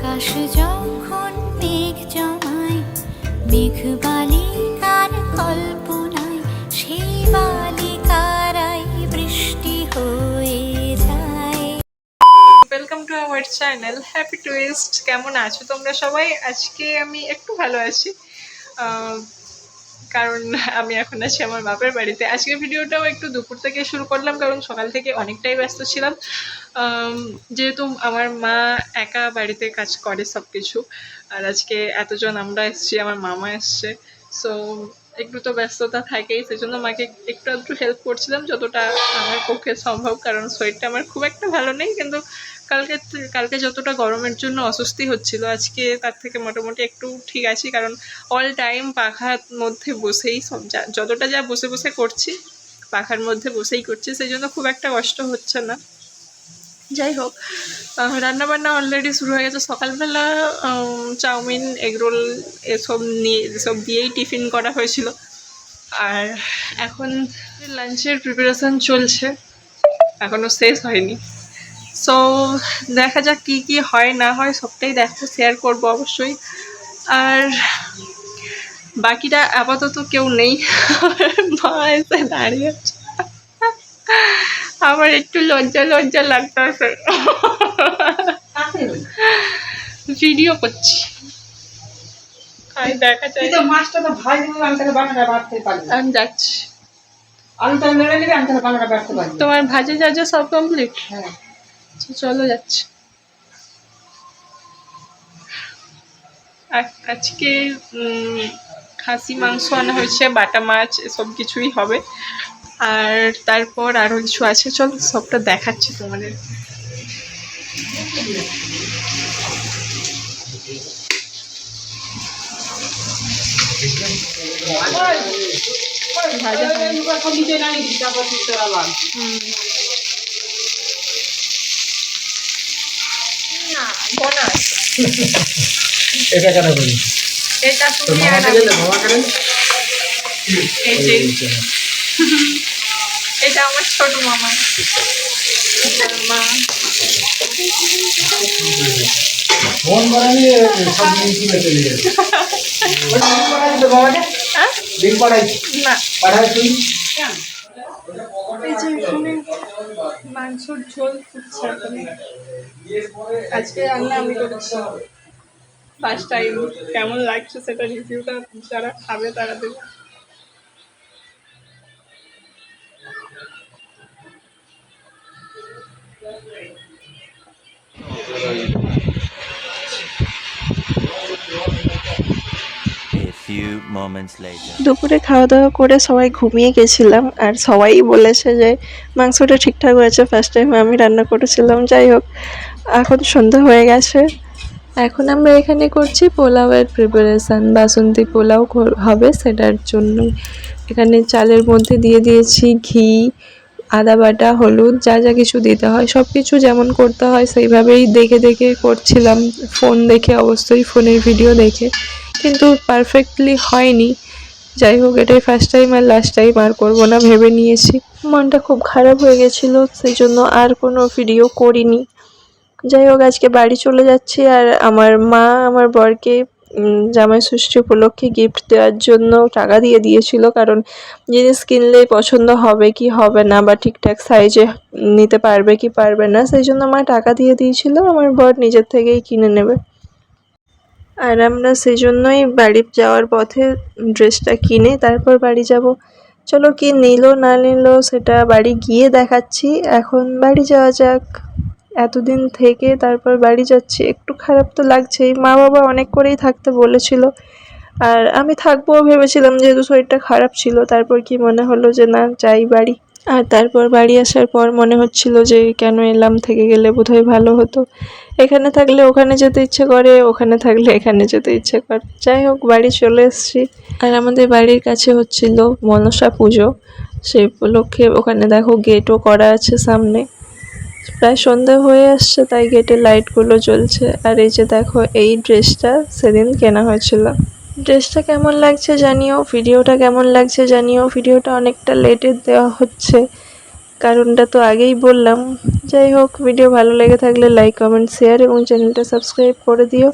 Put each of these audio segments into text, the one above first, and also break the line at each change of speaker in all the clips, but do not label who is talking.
আকাশ যখন মেঘ জমায়, মেঘ বালিকার কল্পনায় সেই বালিকারাই বৃষ্টি হয়ে
welcome to our channel happy twist কেমন আছো তোমরা সবাই? আজকে আমি একটু ভালো আছি। কারণ আমি এখন আছি আমার বাপের বাড়িতে। আজকে ভিডিওটাও একটু দুপুর থেকে শুরু করলাম, কারণ সকাল থেকে অনেকটাই ব্যস্ত ছিলাম। যেহেতু আমার মা একা বাড়িতে কাজ করে সব কিছু আর আজকে এতজন আমরা এসেছি, আমার মামা এসছে সো একটু তো ব্যস্ততা থাকেই, সেজন্য মাকে একটু একটু হেল্প করছিলাম, যতটা আমার পক্ষে সম্ভব, কারণ শরীরটা আমার খুব একটা ভালো নেই, কিন্তু কালকে কালকে যতটা গরমের জন্য অস্বস্তি হচ্ছিল, আজকে তার থেকে মোটামুটি একটু ঠিক আছি, কারণ অল টাইম পাখার মধ্যে বসেই সব যা, যতটা যা বসে বসে করছি, পাখার মধ্যে বসেই করছি সেই জন্য খুব একটা কষ্ট হচ্ছে না। যাই হোক রান্না বান্না অলরেডি শুরু হয়ে গেছে। সকালবেলা উম, চাউমিন এগরোল এসব নিয়ে এসব দিয়েই টিফিন করা হয়েছিল। আর এখন লাঞ্চের প্রিপারেশন চলছে। এখনও শেষ হয়নি। সো দেখা যাক কী কী হয় না হয় সবটাই দেখো শেয়ার করব অবশ্যই। আর বাকিটা আপাতত কেউ নেই। মা এসে দাঁড়িয়ে আছে। আমার একটু লজ্জা লজ্জা লাগতেছে। ভিডিও করছি। তাই দেখা যায়
মাছটা তো ভাই আমি তাহলে বানাটা বাড়তে পারি
আমি যাচ্ছি।
আলুটা মেরে নেবে আমি তাহলে বানাটা বাড়তে পারি
তোমার ভাজে যা সব কমপ্লিট
হ্যাঁ।
চলো যাচ্ছি। আজকে উম, খাসি মাংস আনা হয়েছে বাটা মাছ এসব কিছুই হবে। আর তারপর আরও কিছু আছে চল সবটা দেখাচ্ছি তোমাদের।
এটা কেন করি
এটা তুমি আর আমি। এটা আমার ছোট মামা। মা
ফোন করানি সব চলে
হ্যাঁ? না।
তুই?
এই যে এখানে মাংসর ঝোল ফুটছে আজকে রান্না আমি করেছি। ফার্স্ট টাইম কেমন লাগছে সেটা রিভিউটা যারা খাবে তারা দেবে
দুপুরে খাওয়া দাওয়া করে সবাই ঘুমিয়ে গেছিলাম আর সবাই বলেছে যে মাংসটা ঠিকঠাক হয়েছে ফার্স্ট টাইম আমি রান্না করেছিলাম, যাই হোক, এখন সন্ধ্যা হয়ে গেছে। এখন আমরা এখানে করছি পোলাওয়ের প্রিপারেশান বাসন্তী পোলাও হবে সেটার জন্য। এখানে চালের মধ্যে দিয়ে দিয়েছি ঘি আদা বাটা, হলুদ, যা যা কিছু দিতে হয় সব কিছু যেমন করতে হয় সেইভাবেই দেখে দেখে করছিলাম। ফোন দেখে, অবশ্যই ফোনের ভিডিও দেখে। কিন্তু পারফেক্টলি হয়নি। যাই হোক, এটাই ফার্স্ট টাইম আর লাস্ট টাইম আর করব না, ভেবে নিয়েছি। মনটা খুব খারাপ হয়ে গেছিল সেই জন্য আর কোনো ভিডিও করিনি। যাই হোক, আজকে বাড়ি চলে যাচ্ছি আর আমার মা, আমার বরকে জামাই ষষ্ঠী উপলক্ষে গিফট দেওয়ার জন্য টাকা দিয়ে দিয়েছিল, কারণ জিনিস কিনলেই পছন্দ হবে কি হবে না বা ঠিকঠাক সাইজে নিতে পারবে কি পারবে না, সেই জন্য মা টাকা দিয়ে দিয়েছিল, আমার বর নিজের থেকেই কিনে নেবে। আর আমরা সেই জন্যই বাড়ি যাওয়ার পথে ড্রেসটা কিনে তারপর বাড়ি যাব। চলো কি নিল না নিল সেটা বাড়ি গিয়ে দেখাচ্ছি, এখন বাড়ি যাওয়া যাক। এতদিন থেকে তারপর বাড়ি যাচ্ছি, একটু খারাপ তো লাগছেই। মা বাবা অনেক করেই থাকতে বলেছিল। আর আমি থাকব ভেবেছিলাম যেহেতু শরীরটা খারাপ ছিল, তারপর কি মনে হলো যে না, যাই বাড়ি। আর তারপর বাড়ি আসার পর মনে হচ্ছিল যে কেন এলাম থেকে গেলে বোধহয় ভালো হতো। এখানে থাকলে ওখানে যেতে ইচ্ছে করে, ওখানে থাকলে এখানে যেতে ইচ্ছে করে। যাই হোক, বাড়ি চলে এসেছি। আর আমাদের বাড়ির কাছে হচ্ছিল মনসা পুজো। সেই উপলক্ষে ওখানে দেখো গেটও করা আছে সামনে। প্রায় সন্ধে হয়ে আসছে, তাই গেটে লাইটগুলো জ্বলছে। আর এই যে দেখো, এই ড্রেসটা সেদিন কেনা হয়েছিল। ড্রেসটা কেমন লাগছে জানিও, ভিডিওটা কেমন লাগছে জানিও। ভিডিওটা অনেকটা লেটে দেওয়া হচ্ছে, কারণটা তো আগেই বললাম। যাই হোক ভিডিও ভালো লেগে থাকলে লাইক কমেন্ট শেয়ার এবং চ্যানেলটা সাবস্ক্রাইব করে দিও।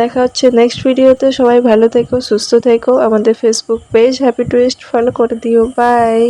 দেখা হচ্ছে নেক্সট ভিডিওতে সবাই ভালো থেকো, সুস্থ থেকো। আমাদের Facebook page happy twist follow করে দিও। বাই